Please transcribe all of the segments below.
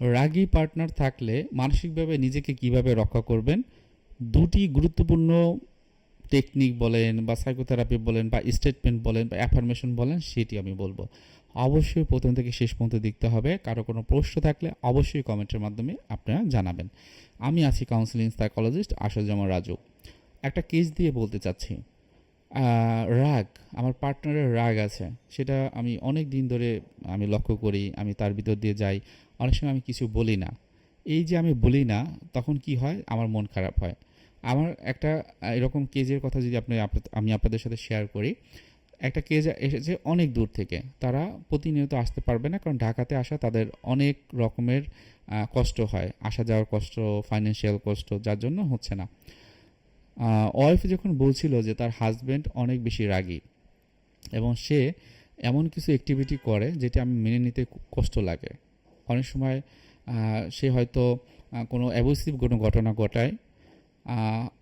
রাগী partner থাকলে মানসিকভাবে নিজেকে কীভাবে রক্ষা করবেন? দুটি গুরুত্বপূর্ণ টেকনিক বলেন বা সাইকোথেরাপি বলেন বা স্টেটমেন্ট বলেন বা অ্যাফার্মেশন বলেন, সেটি আমি বলব। অবশ্যই প্রথম থেকে শেষ পর্যন্ত দেখতে হবে। কারও কোনো প্রশ্ন থাকলে অবশ্যই কমেন্টের মাধ্যমে আপনারা জানাবেন। আমি আছি কাউন্সিলিং সাইকোলজিস্ট আসাদুজ্জামান রাজু। একটা কেস দিয়ে বলতে চাচ্ছি। রাগ, আমার পার্টনারের রাগ আছে। সেটা আমি অনেক দিন ধরে আমি লক্ষ্য করি, আমি তার ভিতর দিয়ে যাই। অনেক সময় আমি কিছু বলি না। এই যে আমি বলি না, তখন কি হয়? আমার মন খারাপ হয়। আমার একটা এরকম কেজের কথা যদি আপনি আপ- আমি আপনাদের সাথে শেয়ার করি, একটা কেজ এসেছে অনেক দূর থেকে। তারা প্রতিনিয়ত আসতে পারবে না, কারণ ঢাকাতে আসা তাদের অনেক রকমের কষ্ট হয়। আসা যাওয়ার কষ্ট ফাইন্যান্সিয়াল কষ্ট, যার জন্য হচ্ছে না। ওয়াইফ যখন বলছিল যে তার হাজব্যান্ড অনেক বেশি রাগী এবং সে এমন কিছু অ্যাক্টিভিটি করে যেটা আমি মেনে নিতে কষ্ট লাগে। অনেক সময় সে হয়তো কোনো অ্যাবসিভ কোনো ঘটনা ঘটায়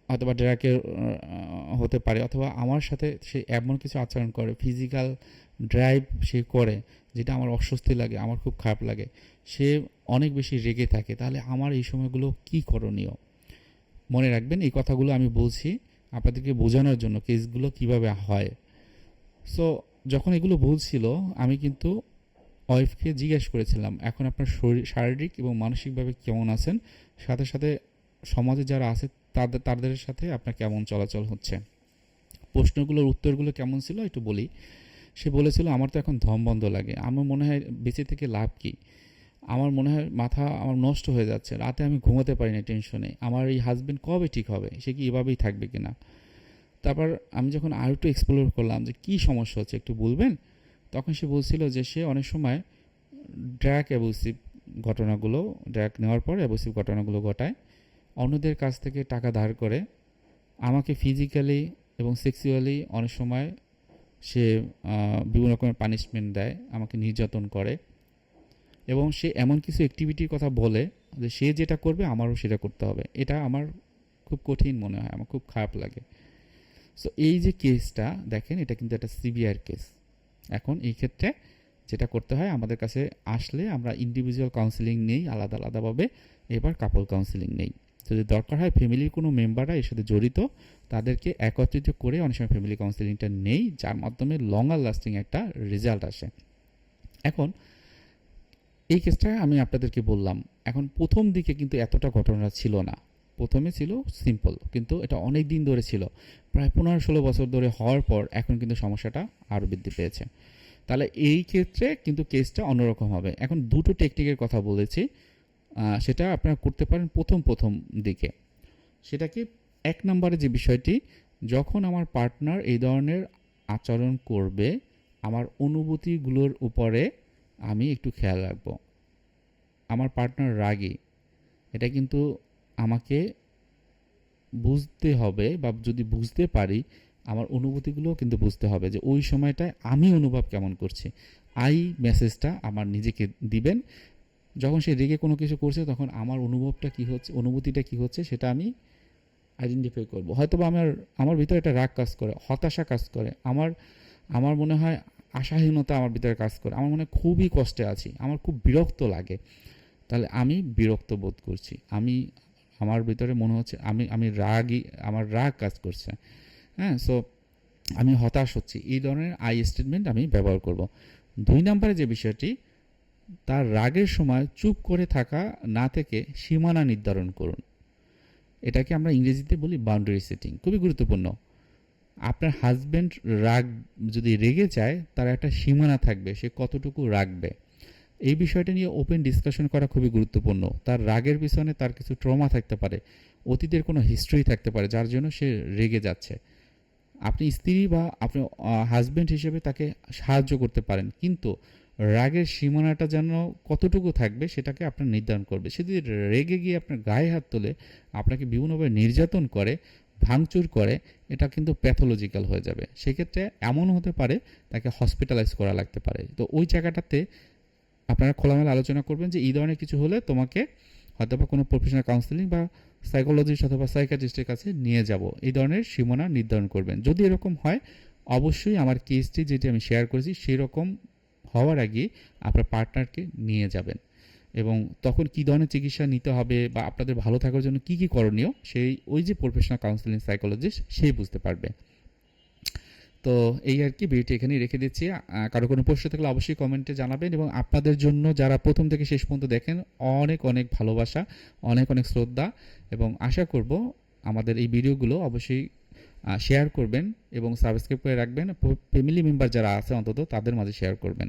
অথবা ড্রাকের হতে পারে অথবা আমার সাথে সে এমন কিছু আচরণ করে ফিজিক্যাল ড্রাইভ সে করে যেটা আমার অস্বস্তি লাগে, আমার খুব খারাপ লাগে। সে অনেক বেশি রেগে থাকে। তাহলে আমার এই সময়গুলো কী করণীয়? মনে রাখবেন, এই কথাগুলো আমি বলছি আপনাদেরকে বোঝানোর জন্য কেসগুলো কীভাবে হয়। সো যখন এগুলো বলছিল, আমি কিন্তু ওয়াইফকে জিজ্ঞেস করেছিলাম, এখন আপনার শরীর, শারীরিক এবং মানসিকভাবে কেমন আছেন? সাথে সাথে সমাজে যারা আছে তাদের তাদের সাথে আপনার কেমন চলাচল হচ্ছে? প্রশ্নগুলোর উত্তরগুলো কেমন ছিল একটু বলি। সে বলেছিল, আমার তো এখন ধম বন্ধ লাগে। আমার মনে হয় বেঁচে থেকে লাভ কি? আমার মনে হয় মাথা আমার নষ্ট হয়ে যাচ্ছে। রাতে আমি ঘুমাতে পারি না টেনশনে। আমার এই হাজবেন্ড কবে ঠিক হবে? সে কি এভাবেই থাকবে কিনা? তারপর আমি যখন আর একটু এক্সপ্লোর করলাম যে কী সমস্যা হচ্ছে একটু বলবেন? তখন সে বলছিল যে সে অনেক সময় ড্র্যাক অ্যাবুসিভ ঘটনাগুলো ড্র্যাক নেওয়ার পর অ্যাবুসিভ ঘটনাগুলো ঘটায়। অন্যদের কাছ থেকে টাকা ধার করে। আমাকে ফিজিক্যালি এবং সেক্সুয়ালি অনেক সময় সে বিভিন্ন রকমের পানিশমেন্ট দেয়। আমাকে নির্যাতন করে। এবং সে এমন কিছু অ্যাক্টিভিটির কথা বলে যে সে যেটা করবে, আমারও সেটা করতে হবে। এটা আমার খুব কঠিন মনে হয়, আমার খুব খারাপ লাগে। সো এই যে কেসটা দেখেন, এটা কিন্তু একটা সিভিয়ার কেস এখন এই ক্ষেত্রে যেটা করতে হয়, আমাদের কাছে আসলে আমরা ইন্ডিভিজুয়াল কাউন্সিলিং নেই, আলাদা আলাদাভাবে এবার কাপল কাউন্সিলিং নেই। যদি দরকার হয় ফ্যামিলির কোনো মেম্বাররা এর সাথে জড়িত, তাদেরকে একত্রিত করে অনেক সময় ফ্যামিলি কাউন্সিলিংটা নেই, যার মাধ্যমে লঙ্গার লাস্টিং একটা রেজাল্ট আসে। এখন এই কেসটা আমি আপনাদেরকে বললাম, এখন প্রথম দিকে কিন্তু এতটা ঘটনা ছিল না। প্রথমে ছিল সিম্পল কিন্তু এটা অনেক দিন ধরে ছিল। প্রায় পনেরো ষোলো বছর ধরে হওয়ার পর এখন কিন্তু সমস্যাটা আরও বৃদ্ধি পেয়েছে। তাহলে এই ক্ষেত্রে কিন্তু কেসটা অন্যরকম হবে। এখন দুটো টেকনিকের কথা বলেছি সেটা আপনারা করতে পারেন প্রথম প্রথম দিকে। সেটা কি এক নম্বরে যে বিষয়টি, যখন আমার পার্টনার এই ধরনের আচরণ করবে, আমার অনুভূতিগুলোর উপরে আমি একটু খেয়াল রাখব। আমার পার্টনার রাগী। এটা কিন্তু আমাকে বুঝতে হবে বা যদি বুঝতে পারি, আমার অনুভূতিগুলোও কিন্তু বুঝতে হবে যে ওই সময়টায় আমি অনুভব কেমন করছি। আই মেসেজটা আমার নিজেকে দিবেন। যখন সে রেগে কোনো কিছু করছে, তখন আমার অনুভবটা কি হচ্ছে, অনুভূতিটা কি হচ্ছে, সেটা আমি আইডেন্টিফাই করব। হয়তো বা আমার আমার ভিতরে একটা রাগ কাজ করে, হতাশা কাজ করে। আমার আমার মনে হয় আশাহীনতা আমার ভিতরে কাজ করে। আমার মনে খুবই কষ্টে আছি। আমার খুব বিরক্ত লাগে। তাহলে আমি বিরক্ত বোধ করছি। আমি, আমার ভিতরে মনে হচ্ছে আমি আমি রাগই আমার রাগ কাজ করছে। হ্যাঁ সো আমি হতাশ হচ্ছি। এই ধরনের আই স্টেটমেন্ট আমি ব্যবহার করব। দুই নম্বরে যে বিষয়টি, তার রাগের সময় চুপ করে থাকা না থেকে সীমানা নির্ধারণ করুন। এটাকে আমরা ইংরেজিতে বলি বাউন্ডারি সেটিং খুবই গুরুত্বপূর্ণ। আপনার হাজব্যান্ড রাগ যদি রেগে যায়, তার একটা সীমানা থাকবে, সে কতটুকু রাখবে? এই বিষয়টা নিয়ে ওপেন ডিসকাশন করা খুবই গুরুত্বপূর্ণ। তার রাগের পিছনে তার কিছু ট্রমা থাকতে পারে, অতীতের কোনো হিস্ট্রি থাকতে পারে, যার জন্য সে রেগে যাচ্ছে। আপনি স্ত্রী বা আপনি হাজব্যান্ড হিসেবে তাকে সাহায্য করতে পারেন, কিন্তু রাগের সীমানাটা যেন কতটুকু থাকবে, সেটাকে আপনার নির্ধারণ করবে। সে যদি রেগে গিয়ে আপনার গায়ে হাত তোলে, আপনাকে বিভিন্নভাবে নির্যাতন করে ভাঙচুর করে, এটা কিন্তু প্যাথোলজিক্যাল হয়ে যাবে। সেক্ষেত্রে এমন হতে পারে, তাকে হসপিটালাইজ করা লাগতে পারে। তো ওই জায়গাটাতে আপনারা খোলামেলা আলোচনা করবেন যে এই ধরনের কিছু হলে তোমাকে হয়তো বা কোনো প্রফেশনাল কাউন্সিলিং বা সাইকোলজিস্ট অথবা সাইকাটিস্টের কাছে নিয়ে যাব। এই ধরনের সীমানা নির্ধারণ করবেন। যদি এরকম হয়, অবশ্যই আমার কেসটি যেটি আমি শেয়ার করেছি সেই রকম হওয়ার আগে আপনার পার্টনারকে নিয়ে যাবেন। এবং তখন কী ধরনের চিকিৎসা নিতে হবে বা আপনাদের ভালো থাকার জন্য কী কী করণীয়, সেই ওই যে প্রফেশনাল কাউন্সিলিং সাইকোলজিস্ট সেই বুঝতে পারবে। তো এই আর কি ভিডিওটি এখানেই রেখে দিচ্ছি। কারও কোনো প্রশ্ন থাকলে অবশ্যই কমেন্টে জানাবেন এবং আপনাদের জন্য যারা প্রথম থেকে শেষ পর্যন্ত দেখেন, অনেক অনেক ভালোবাসা, অনেক অনেক শ্রদ্ধা এবং আশা করব আমাদের এই ভিডিওগুলো অবশ্যই শেয়ার করবেন এবং সাবস্ক্রাইব করে রাখবেন। ফ্যামিলি মেম্বার যারা আছে অন্তত তাদের মাঝে শেয়ার করবেন।